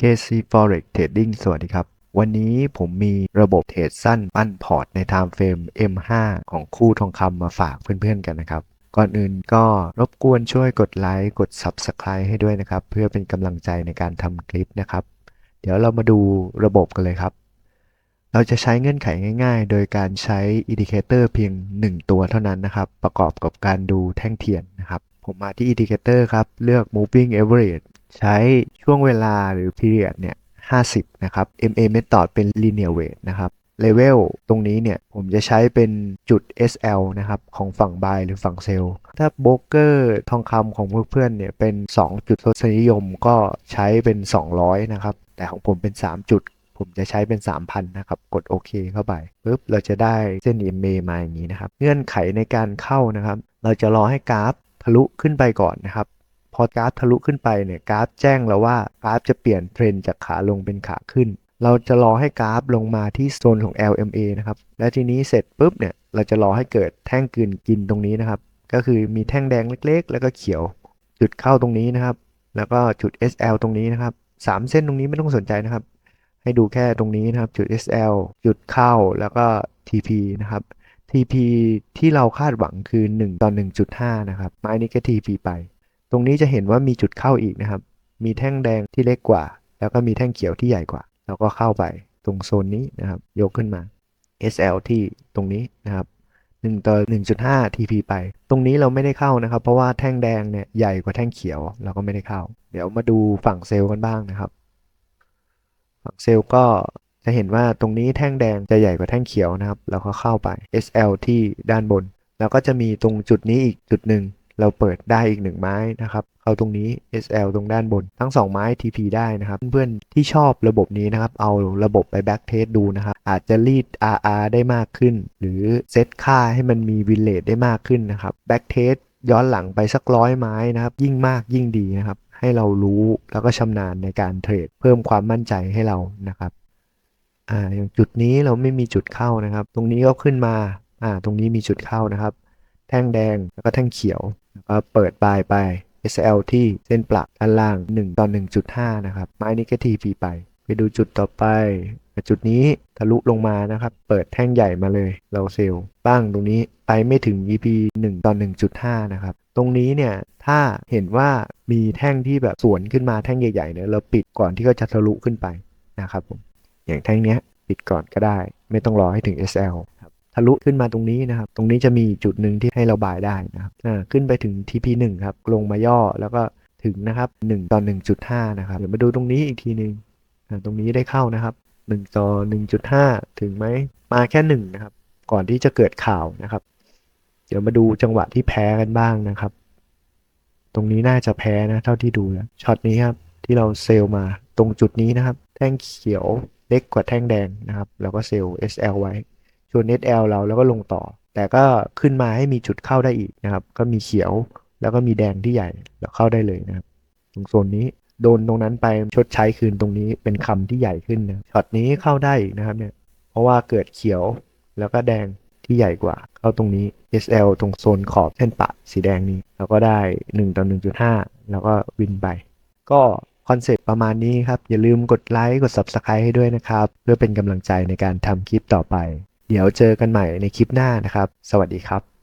KC Forex Trading สวัสดีครับ วันนี้ผมมีระบบเทรดสั้นปั้นพอร์ตใน Time Frame M5 ของคู่ทองคำมาฝากเพื่อนๆกันนะครับ ก่อนอื่นก็รบกวนช่วยกดไลค์กด Subscribe ให้ด้วยนะครับ เพื่อเป็นกำลังใจในการทำคลิปนะครับ เดี๋ยวเรามาดูระบบกันเลยครับ เราจะใช้เงื่อนไขง่าย ๆ โดยการใช้อินดิเคเตอร์เพียง 1 ตัวเท่านั้นนะครับ ประกอบกับการดูแท่งเทียนนะครับผมมาที่อินดิเคเตอร์ครับ เลือก moving average ใช้ช่วงเวลาหรือ period เนี่ย 50 นะครับ MA method เป็น linear weight นะครับ level ตรงนี้เนี่ย ผมจะใช้เป็นจุด SL นะครับ ของฝั่ง buy หรือฝั่ง sell ถ้าโบรกเกอร์ทองคำของเพื่อนๆเนี่ย เป็น 2 จุดทศนิยมก็ใช้เป็น 200 นะครับ แต่ของผมเป็น 3 จุด ผมจะใช้เป็น 3,000 นะครับ กดโอเคเข้าไปปุ๊บเราจะได้เส้น EMA มาอย่างนี้นะครับ เงื่อนไขในการเข้านะครับ เราจะรอให้กราฟทะลุขึ้นไปก่อนนะครับ พอกราฟทะลุขึ้นไปเนี่ยกราฟแจ้งเราว่ากราฟจะเปลี่ยนเทรนจากขาลงเป็นขาขึ้น เราจะรอให้กราฟลงมาที่โซนของ LMA นะครับ และทีนี้เสร็จปุ๊บเนี่ยเราจะรอให้เกิดแท่งกลืนกินตรงนี้นะครับ ก็คือมีแท่งแดงเล็กๆ แล้วก็เขียว จุดเข้าตรงนี้นะครับ แล้วก็จุด SL ตรงนี้นะครับสามเส้นตรงนี้ไม่ต้องสนใจนะครับ ให้ดูแค่ตรงนี้นะครับ จุด SL จุดเข้าแล้วก็ TP นะครับ TP ที่เราคาดหวังคือ 1 ต่อ 1.5 นะครับไม้นี้ก็ TP ไป รงนี้จะเห็นว่ามีจุดเข้าอีกนะครับ มีแท่งแดงที่เล็กกว่า แล้วก็มีแท่งเขียวที่ใหญ่กว่าเราก็เข้าไปตรงโซนนี้นะครับ ยกขึ้นมา SL ที่ตรงนี้นะครับ1ต่อ1.5 TP ไป ตรงนี้เราไม่ได้เข้านะครับ เพราะว่าแท่งแดงเนี่ยใหญ่กว่าแท่งเขียวเราก็ไม่ได้เข้า เดี๋ยวมาดูฝั่งเซลล์กันบ้างนะครับ ฝั่งเซลล์ก็จะเห็นว่าตรงนี้แท่งแดงจะใหญ่กว่าแท่งเขียวนะครับ เราก็เข้าไป SL ที่ด้านบน แล้วก็จะมีตรงจุดนี้อีกจุดหนึ่ง เราเปิดได้อีกหนึ่งไม้นะครับเข้าตรงนี้ SL ตรงด้านบนทั้ง 2 ไม้ TP ได้นะครับ เพื่อนๆที่ชอบระบบนี้นะครับ เอาระบบไปแบ็กเทสดูนะครับ อาจจะรีด RR ได้มากขึ้น หรือเซตค่าให้มันมีวินเลทได้มากขึ้นนะครับแบ็กเทสย้อนหลังไปสักร้อยไม้นะครับ ยิ่งมากยิ่งดีนะครับ ให้เรารู้แล้วก็ชำนาญในการเทรด เพิ่มความมั่นใจให้เรานะครับอ่าอย่างจุดนี้เราไม่มีจุดเข้านะครับ ตรงนี้ก็ขึ้นมาอ่าตรงนี้มีจุดเข้านะครับ ท่งแดงแล้วก็แท่งเขียวแล้วก็เปิดบายไป SL ที่เส้นปลักด้านล่าง 1 ต่อ 1.5 นะครับ ไม้นี้ก็ TP ไป ไปดูจุดต่อไป จุดนี้ทะลุลงมานะครับ เปิดแท่งใหญ่มาเลย เราเซลล์บ้างตรงนี้ไปไม่ถึง EP 1 ต่อ 1.5 นะครับ ตรงนี้เนี่ยถ้าเห็นว่ามีแท่งที่แบบสวนขึ้นมาแท่งใหญ่ๆเนี่ยเราปิดก่อนที่เขาจะทะลุขึ้นไปนะครับผมอย่างแท่งเนี้ยปิดก่อนก็ได้ ไม่ต้องรอให้ถึง SL ทะลุขึ้นมาตรงนี้นะครับ ตรงนี้จะมีจุดหนึ่งที่ให้เราบายได้นะครับขึ้นไปถึง TP1 ครับ ลงมาย่อแล้วก็ถึงนะครับ1ต่อ1.5 นะครับ เดี๋ยวมาดูตรงนี้อีกทีหนึ่งตรงนี้ได้เข้านะครับ1ต่อ1.5 ถึงไหม มาแค่ 1 นะครับ ก่อนที่จะเกิดข่าวนะครับ เดี๋ยวมาดูจังหวะที่แพ้กันบ้างนะครับ ตรงนี้น่าจะแพ้นะ เท่าที่ดูแล้วช็อตนี้ครับที่เราเซลล์มาตรงจุดนี้นะครับ แท่งเขียวเล็กกว่าแท่งแดงนะครับ แล้วก็เซลล์ SL ไว้ ส่วน SL เราแล้วก็ลงต่อ แต่ก็ขึ้นมาให้มีจุดเข้าได้อีกนะครับ ก็มีเขียวแล้วก็มีแดงที่ใหญ่แล้วเข้าได้เลยนะครับ ตรงโซนนี้โดนตรงนั้นไปชดใช้คืนตรงนี้เป็นคำที่ใหญ่ขึ้นนะช็อตนี้เข้าได้นะครับเนี่ยเพราะว่าเกิดเขียวแล้วก็แดงที่ใหญ่กว่า เข้าตรงนี้ SL ตรงโซนขอบเส้นปะสีแดงนี้ แล้วก็ได้ 1 ต่อ 1.5 แล้วก็วินไป ก็คอนเซปต์ประมาณนี้ครับ อย่าลืมกดไลค์กด Subscribe ให้ด้วยนะครับ เพื่อเป็นกำลังใจในการทำคลิปต่อไป เดี๋ยวเจอกันใหม่ในคลิปหน้านะครับ สวัสดีครับ